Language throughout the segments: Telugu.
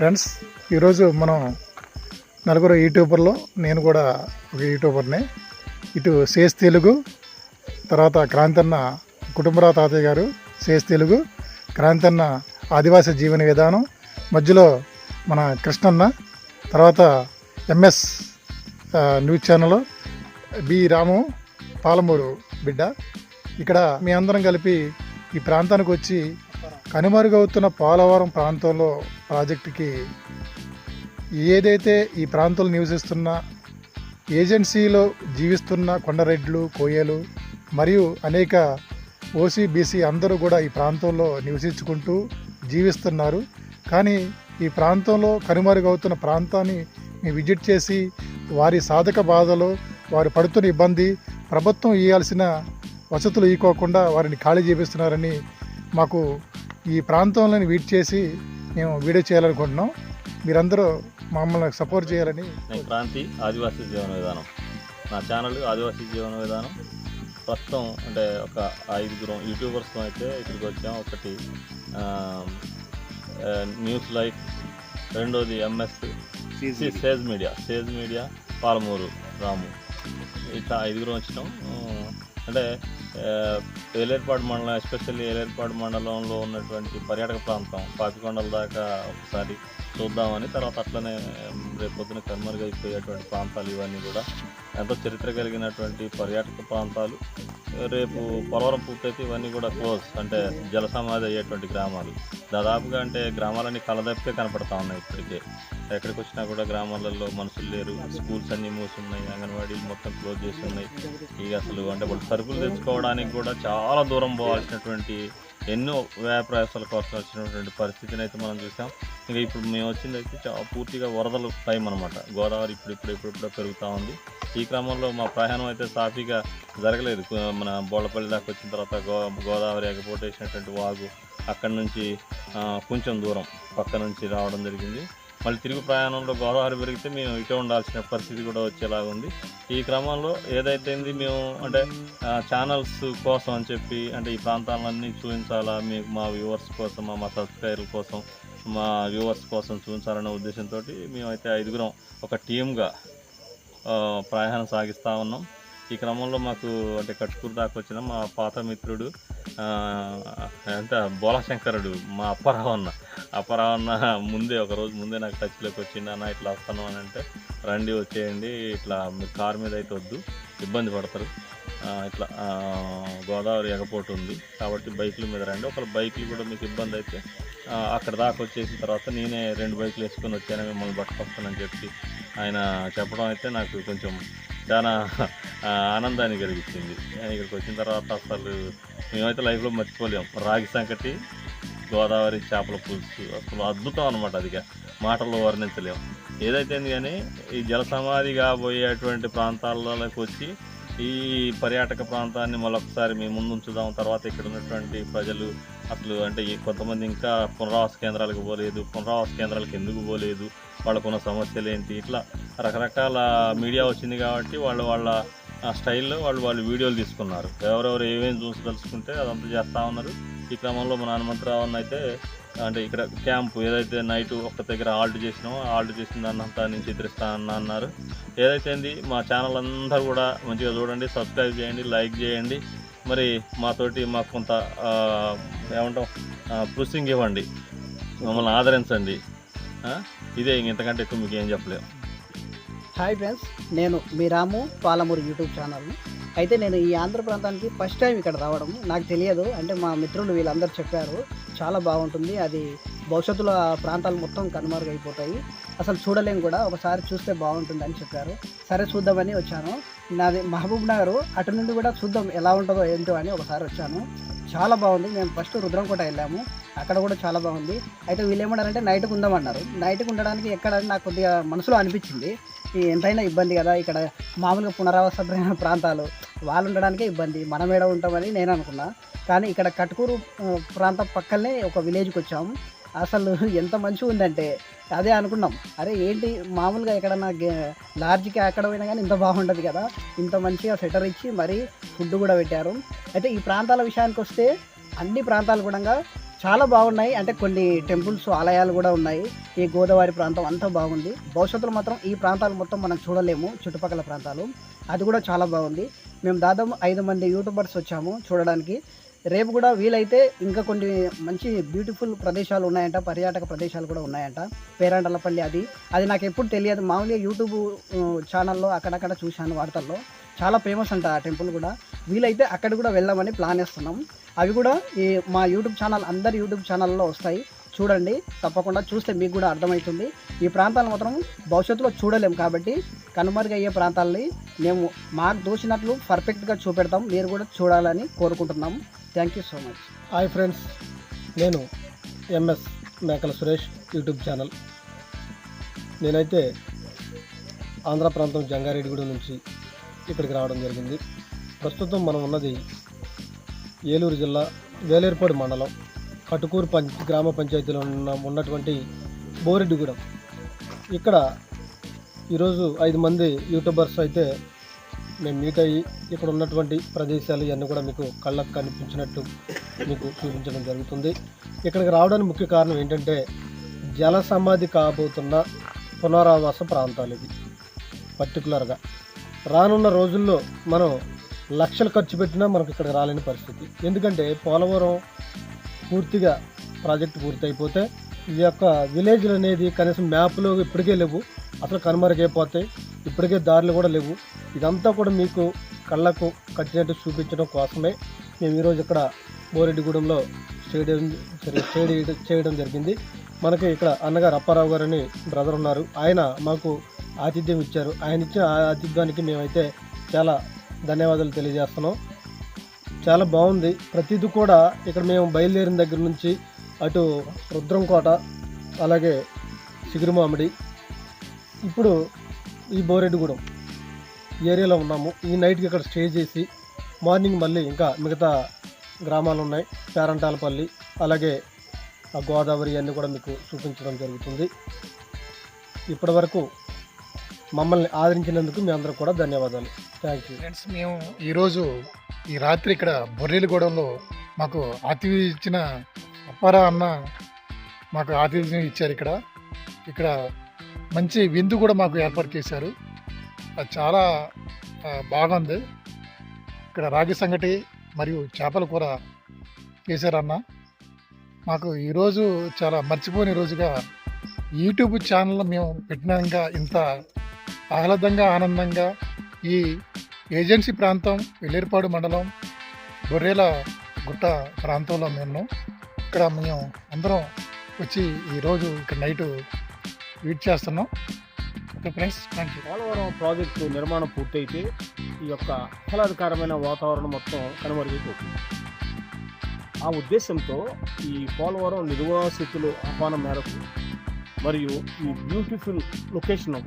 ఫ్రెండ్స్ ఈరోజు మనం నలుగురు యూట్యూబర్లో నేను కూడా ఒక యూట్యూబర్నే. ఇటు సేస్ తెలుగు తర్వాత క్రాంతన్న కుటుంబరావు తాతయ్య గారు సేస్ తెలుగు క్రాంతన్న ఆదివాసీ జీవన విధానం మధ్యలో మన కృష్ణన్న తర్వాత MS news channel B Ramu Palamuru బిడ్డ. ఇక్కడ మీ అందరం కలిపి ఈ ప్రాంతానికి వచ్చి కనుమరుగవుతున్న పోలవరం ప్రాంతంలో ప్రాజెక్టుకి ఏదైతే ఈ ప్రాంతంలో నివసిస్తున్న ఏజెన్సీలో జీవిస్తున్న కొండరెడ్లు కోయలు మరియు అనేక ఓసీ బీసీ అందరూ కూడా ఈ ప్రాంతంలో నివసించుకుంటూ జీవిస్తున్నారు. కానీ ఈ ప్రాంతంలో కనుమరుగవుతున్న ప్రాంతాన్ని మేము విజిట్ చేసి వారి సాధక బాధలు వారు పడుతున్న ఇబ్బంది ప్రభుత్వం ఇవ్వాల్సిన వసతులు ఇవ్వకుండా వారిని ఖాళీ చేపిస్తున్నారని మాకు ఈ ప్రాంతంలోని వీట్ చేసి మేము వీడియో చేయాలనుకుంటున్నాం. మీరందరూ మమ్మల్ని సపోర్ట్ చేయాలని నేను క్రాంతి ఆదివాసీ జీవన విధానం. నా ఛానల్ ఆదివాసీ జీవన విధానం. ప్రస్తుతం అంటే ఒక ఐదుగురం యూట్యూబర్స్తో అయితే ఇక్కడికి వచ్చాం. ఒకటి న్యూస్ లైఫ్ రెండోది MS sage media sage media Palamuru Ramu. ఇట్లా ఐదుగురం వచ్చినాం. అంటే ఏలేరుపాడు ఏలేర్పాడు మండలం ఎస్పెషల్లీ ఏలేర్పాడు మండలంలో ఉన్నటువంటి పర్యాటక ప్రాంతం పాపికొండల దాకా ఒకసారి చూద్దామని తర్వాత అట్లనే రేపు పొద్దున కనుమరుగైపోయేటువంటి ప్రాంతాలు ఇవన్నీ కూడా ఎంతో చరిత్ర కలిగినటువంటి పర్యాటక ప్రాంతాలు. రేపు పొలవరం పూర్తయితే ఇవన్నీ కూడా క్లోజ్ అంటే జల సమాధి అయ్యేటువంటి గ్రామాలు. దాదాపుగా అంటే గ్రామాలన్నీ కలదప్పే కనపడతా ఉన్నాయి ఇప్పటికే. ఎక్కడికి వచ్చినా కూడా గ్రామాలలో మనుషులు లేరు. స్కూల్స్ అన్నీ మూసి ఉన్నాయి అంగన్వాడీలు మొత్తం క్లోజ్ చేసి ఉన్నాయి. ఇక అసలు అంటే వాళ్ళు సరుకులు తెచ్చుకోవడానికి కూడా చాలా దూరం పోవాల్సినటువంటి ఎన్నో వ్యయ ప్రయాసాల కోసం వచ్చినటువంటి పరిస్థితిని అయితే మనం చూసాం. ఇంకా ఇప్పుడు మేము వచ్చింది అయితే చా- పూర్తిగా వరదలు టైం అనమాట గోదావరి ఇప్పుడు ఇప్పుడు ఇప్పుడు ఇప్పుడు పెరుగుతూ ఉంది. ఈ క్రమంలో మా ప్రయాణం అయితే సాఫీగా జరగలేదు. మన బోళ్ళపల్లి దాకా వచ్చిన తర్వాత గో గోదావరి ఎగపోటేసినటువంటి వాగు అక్కడి నుంచి కొంచెం దూరం పక్క నుంచి రావడం జరిగింది. మళ్ళీ తిరుగు ప్రయాణంలో గోదావరి పెరిగితే మేము ఇటే ఉండాల్సిన పరిస్థితి కూడా వచ్చేలాగా ఉంది. ఈ క్రమంలో ఏదైతే మేము అంటే ఛానల్స్ కోసం అని చెప్పి అంటే ఈ ప్రాంతాలన్నీ చూపించాలా మీకు మా వ్యూవర్స్ కోసం మా సబ్స్క్రైబర్ల కోసం మా వ్యూవర్స్ కోసం చూపించాలనే ఉద్దేశంతో మేమైతే ఐదుగురం ఒక టీమ్గా ప్రయాణం సాగిస్తూ ఉన్నాం. ఈ క్రమంలో మాకు అంటే కట్టుకూరు దాకా వచ్చిన మా పాత మిత్రుడు అంటే బోలశంకరుడు మా అప్పారావు అన్న అప్పారావు ముందే ఒకరోజు ముందే నాకు టచ్లోకి వచ్చింది అన్న ఇట్లా వస్తాను అని అంటే రండి వచ్చేయండి ఇట్లా మీ కార్ మీద అయితే వద్దు ఇబ్బంది పడతారు. ఇట్లా గోదావరి ఎగపోటు ఉంది కాబట్టి బైకుల మీద రండి. ఒక బైకులు కూడా మీకు ఇబ్బంది అయితే అక్కడ దాకా వచ్చేసిన తర్వాత నేనే రెండు బైకులు వేసుకొని వచ్చాను మిమ్మల్ని పట్టుకొస్తానని చెప్పి ఆయన చెప్పడం అయితే నాకు కొంచెం చాలా ఆనందాన్ని కలిగించింది ఇక్కడికి వచ్చిన తర్వాత అసలు మేమైతే లైఫ్లో మర్చిపోలేం. రాగి సంకటి గోదావరి చేపల పులుసు అసలు అద్భుతం అనమాట అది మాటలు మాటల్లో వర్ణించలేం ఏదైతే కానీ ఈ జలసమాధిగా సమాధి కాబోయేటువంటి ప్రాంతాలలోకి వచ్చి ఈ పర్యాటక ప్రాంతాన్ని మరొకసారి మేము ముందు ఉంచుదాం తర్వాత ఇక్కడ ఉన్నటువంటి ప్రజలు అసలు అంటే కొంతమంది ఇంకా పునరావాస కేంద్రాలకు పోలేదు పునరావాస కేంద్రాలకు ఎందుకు పోలేదు వాళ్ళకున్న సమస్యలు ఏంటి? ఇట్లా రకరకాల మీడియా వచ్చింది కాబట్టి వాళ్ళు వాళ్ళ స్టైల్లో వాళ్ళు వాళ్ళు వీడియోలు తీసుకున్నారు. ఎవరెవరు ఏమేమి చూసి తెలుసుకుంటే అదంతా చేస్తూ ఉన్నారు. ఈ క్రమంలో మన హనుమంతరావు అయితే అంటే ఇక్కడ క్యాంప్ ఏదైతే నైట్ ఒక్క దగ్గర ఆల్ట్ చేసినామో ఆల్ట్ చేసిన దాన్ని అంతా నేను చిత్రిస్తానన్న అన్నారు. ఏదైతే ఏంది మా ఛానల్ అందరూ కూడా మంచిగా చూడండి సబ్స్క్రైబ్ చేయండి లైక్ చేయండి. మరి మాతోటి మాకు కొంత ఏమంటాం పుషింగ్ ఇవ్వండి మమ్మల్ని ఆదరించండి. ఇదే ఇంక ఇంతకంటే ఎక్కువ మీకు ఏం చెప్పలేము హాయ్ ఫ్రెండ్స్ నేను మీ రాము పాలమూరు యూట్యూబ్ ఛానల్ అయితే నేను ఈ ఆంధ్ర ప్రాంతానికి ఫస్ట్ టైం ఇక్కడ రావడం. నాకు తెలియదు. అంటే మా మిత్రులు వీళ్ళందరూ చెప్పారు. చాలా బాగుంటుంది. అది భవిష్యత్తులో ప్రాంతాలు మొత్తం కనుమరుగైపోతాయి. అసలు చూడలేం కూడా. ఒకసారి చూస్తే బాగుంటుంది అని చెప్పారు. సరే చూద్దామని వచ్చాను. నాది మహబూబ్ నగర్. అటు నుండి కూడా చూద్దాం ఎలా ఉంటుందో ఏంటో అని ఒకసారి వచ్చాను. చాలా బాగుంది. మేము ఫస్ట్ రుద్రంకోట వెళ్ళాము. అక్కడ కూడా చాలా బాగుంది. అయితే వీళ్ళు ఏమన్నారంటే నైట్కి ఉందామన్నారు. నైట్కి ఉండడానికి ఎక్కడ నాకు కొద్దిగా మనసులో అనిపించింది. ఎంతైనా ఇబ్బంది కదా ఇక్కడ మామూలుగా పునరావాస ప్రాంతాలు. వాళ్ళు ఉండడానికే ఇబ్బంది. మనం ఏడ ఉంటామని నేను అనుకున్నా. కానీ ఇక్కడ కట్కూరు ప్రాంతం పక్కనే ఒక విలేజ్కి వచ్చాము. అసలు ఎంత మంచిగా ఉందంటే అదే అనుకున్నాం. అరే ఏంటి మామూలుగా ఎక్కడన్నా గే- లార్జ్కి ఎక్కడ పోయినా కానీ ఇంత బాగుంటుంది కదా. ఇంత మంచిగా సెటర్ ఇచ్చి మరీ ఫుడ్ కూడా పెట్టారు. అయితే ఈ ప్రాంతాల విషయానికి వస్తే అన్ని ప్రాంతాలు కూడా చాలా బాగున్నాయి. అంటే కొన్ని టెంపుల్స్ ఆలయాలు కూడా ఉన్నాయి. ఈ గోదావరి ప్రాంతం అంతా బాగుంది. భవిష్యత్తులో మాత్రం ఈ ప్రాంతాలు మొత్తం మనం చూడలేము. చుట్టుపక్కల ప్రాంతాలు. అది కూడా చాలా బాగుంది. మేము దాదాపు ఐదు మంది యూట్యూబర్స్ వచ్చాము చూడడానికి. రేపు కూడా వీలైతే ఇంకా కొన్ని మంచి బ్యూటిఫుల్ ప్రదేశాలు ఉన్నాయంట పర్యాటక ప్రదేశాలు కూడా ఉన్నాయంట. పేరాండలపల్లి అది. అది నాకు ఎప్పుడు తెలియదు. మామూలుగా యూట్యూబ్ ఛానల్లో అక్కడక్కడ చూశాను వార్తల్లో. చాలా ఫేమస్ అంట ఆ టెంపుల్ కూడా. వీలైతే అక్కడ కూడా వెళ్దామని ప్లాన్ వేస్తున్నాం అవి కూడా ఈ మా యూట్యూబ్ ఛానల్ అందరి యూట్యూబ్ ఛానల్లో వస్తాయి. చూడండి తప్పకుండా చూస్తే మీకు కూడా అర్థమవుతుంది. ఈ ప్రాంతాలు మాత్రం భవిష్యత్తులో చూడలేము కాబట్టి కనుమరుగయ్యే ప్రాంతాలని మేము మాకు దోచినట్లు పర్ఫెక్ట్గా చూపెడతాం. మీరు కూడా చూడాలని కోరుకుంటున్నాం. Thank you so much hi friends నేను MS Mekala Suresh YouTube channel నేనైతే ఆంధ్ర ప్రాంతం జంగారెడ్డిగూడెం నుంచి ఇక్కడికి రావడం జరిగింది. ప్రస్తుతం మనం ఉన్నది ఏలూరు జిల్లా వేలేరుపాడు మండలం కటుకూరు పంచ గ్రామ పంచాయతీలో ఉన్న ఉన్నటువంటి బోరెడ్డిగూడెం. ఇక్కడ ఈరోజు ఐదు మంది యూట్యూబర్స్ అయితే మేము మీట్ అయ్యి ఇక్కడ ఉన్నటువంటి ప్రదేశాలు ఇవన్నీ కూడా మీకు కళ్ళకు కనిపించినట్టు మీకు చూపించడం జరుగుతుంది. ఇక్కడికి రావడానికి ముఖ్య కారణం ఏంటంటే జల సమాధి కాబోతున్న పునరావాస ప్రాంతాలు ఇవి. పర్టికులర్గా రానున్న రోజుల్లో మనం లక్షలు ఖర్చు పెట్టినా మనకు ఇక్కడ రాలేని పరిస్థితి. ఎందుకంటే పోలవరం పూర్తిగా ప్రాజెక్ట్ పూర్తి అయిపోతే ఈ యొక్క విలేజ్లు అనేది కనీసం మ్యాప్లో ఇప్పటికే లేవు. అసలు కనుమరుగైపోతాయి. ఇప్పటికే దారులు కూడా లేవు. ఇదంతా కూడా మీకు కళ్ళకు కట్టినట్టు చూపించడం కోసమే మేము ఈరోజు ఇక్కడ బోరెడ్డిగూడెంలో స్టేడియం స్టేడి చేయడం జరిగింది. మనకి ఇక్కడ అన్నగారు అప్పారావు గారు అని బ్రదర్ ఉన్నారు. ఆయన మాకు ఆతిథ్యం ఇచ్చారు. ఆయన ఇచ్చిన ఆ ఆతిథ్యానికి మేమైతే చాలా ధన్యవాదాలు తెలియజేస్తున్నాం. చాలా బాగుంది. ప్రతిది కూడా ఇక్కడ మేము బయలుదేరిన దగ్గర నుంచి అటు రుద్రంకోట అలాగే సిగురుమామిడి. ఇప్పుడు ఈ బోరెడ్డిగూడెం. ఏరియాలో ఉన్నాము. ఈ నైట్కి ఇక్కడ స్టే చేసి మార్నింగ్ మళ్ళీ ఇంకా మిగతా గ్రామాలు ఉన్నాయి. పేరంటాలపల్లి అలాగే ఆ గోదావరి అన్నీ కూడా మీకు చూపించడం జరుగుతుంది. ఇప్పటి వరకు మమ్మల్ని ఆదరించినందుకు మీ అందరూ కూడా ధన్యవాదాలు. థ్యాంక్ యూ ఫ్రెండ్స్ మేము ఈరోజు ఈ రాత్రి ఇక్కడ బొర్రెలగూడెంలో మాకు ఆతిథ్యం ఇచ్చిన అప్పారా అన్న మాకు ఆతిథ్యం ఇచ్చారు ఇక్కడ. ఇక్కడ మంచి విందు కూడా మాకు ఏర్పాటు చేశారు. అది చాలా బాగుంది. ఇక్కడ రాగి సంగటి మరియు చేపల కూర చేశారన్న. మాకు ఈరోజు చాలా మర్చిపోని రోజుగా యూట్యూబ్ ఛానల్ మేము పెట్టినాక ఇంత ఆహ్లాదంగా ఆనందంగా ఈ ఏజెన్సీ ప్రాంతం వెల్లేరుపాడు మండలం గొర్రెల గుట్ట ప్రాంతంలో మేము. ఇక్కడ మేము అందరం వచ్చి ఈరోజు ఇక్కడ నైట్ వెయిట్ చేస్తున్నాం. Okay friends thank you Polavaram project నిర్మాణం పూర్తయితే ఈ యొక్క ఆహ్లాదకరమైన వాతావరణం మొత్తం కనుమరుగైపోతుంది. ఆ ఉద్దేశంతో ఈ పోలవరం నిర్వాసితులు ఆహ్వానం మేరకు మరియు ఈ బ్యూటిఫుల్ లొకేషన్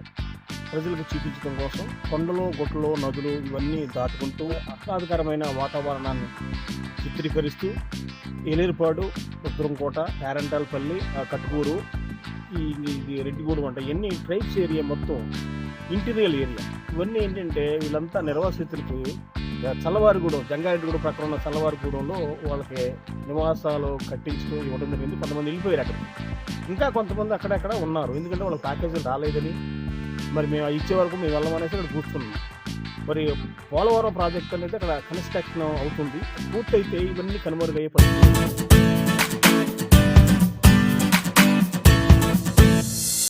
ప్రజలకు చూపించడం కోసం కొండలు గుట్టలు నదులు ఇవన్నీ దాటుకుంటూ ఆహ్లాదకరమైన వాతావరణాన్ని చిత్రీకరిస్తూ ఏలేరుపాడు రుద్రంకోట పేరంటాలపల్లి కట్కూరు ఇది రెడ్డిగూడెం అంటే ఎన్ని ట్రైబ్స్ ఏరియా మొత్తం ఇంటీరియల్ ఏరియా ఇవన్నీ ఏంటంటే వీళ్ళంతా నిర్వాసితులకి చల్లవారిగూడెం జంగారెడ్డిగూడెం ప్రక్కన ఉన్న చల్లవారిగూడెంలో వాళ్ళకి నివాసాలు కట్టించుతూ ఇవ్వడం జరిగింది. కొంతమంది వెళ్ళిపోయారు అక్కడ. ఇంకా కొంతమంది అక్కడక్కడ ఉన్నారు. ఎందుకంటే వాళ్ళకి ప్యాకేజీలు రాలేదని మరి మేము ఇచ్చే వరకు మేము వెళ్ళమనేసి ఇక్కడ కూర్చున్నాం. మరి పోలవరం ప్రాజెక్ట్ అనేది అక్కడ కన్స్ట్రక్షన్ అవుతుంది. పూర్తయితే ఇవన్నీ కనుమరుగయ్యే పరిస్థితి.